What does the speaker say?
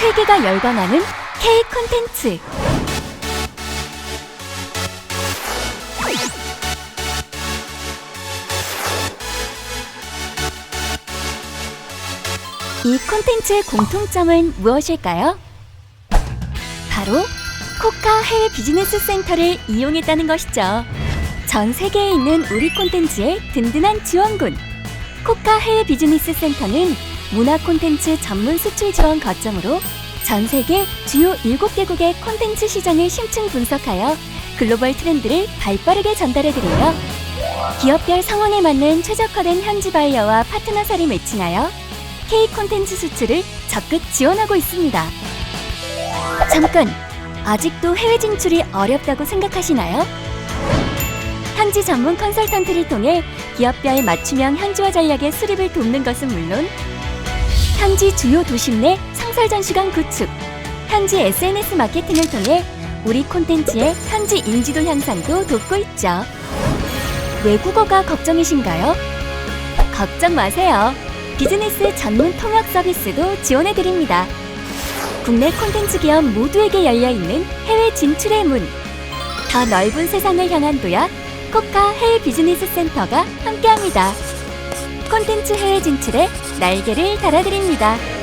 세계가 열광하는 K 콘텐츠. 이 콘텐츠의 공통점은 무엇일까요? 바로 코카 해외 비즈니스 센터를 이용했다는 것이죠. 전 세계에 있는 우리 콘텐츠의 든든한 지원군. 코카 해외 비즈니스 센터는 문화 콘텐츠 전문 수출 지원 거점으로 전 세계 주요 7개국의 콘텐츠 시장을 심층 분석하여 글로벌 트렌드를 발빠르게 전달해드려요. 기업별 상황에 맞는 최적화된 현지 바이어와 파트너사를 매칭하여 K 콘텐츠 수출을 적극 지원하고 있습니다. 잠깐! 아직도 해외 진출이 어렵다고 생각하시나요? 현지 전문 컨설턴트를 통해 기업별 맞춤형 현지화 전략의 수립을 돕는 것은 물론 현지 주요 도심 내 상설 전 시간 구축, 현지 SNS 마케팅을 통해 우리 콘텐츠의 현지 인지도 향상도 돕고 있죠. 외국어가 걱정이신가요? 걱정 마세요. 비즈니스 전문 통역 서비스도 지원해 드립니다. 국내 콘텐츠 기업 모두에게 열려 있는 해외 진출의 문. 더 넓은 세상을 향한 도약 코카 해외 비즈니스 센터가 함께합니다. 콘텐츠 해외 진출에 날개를 달아드립니다.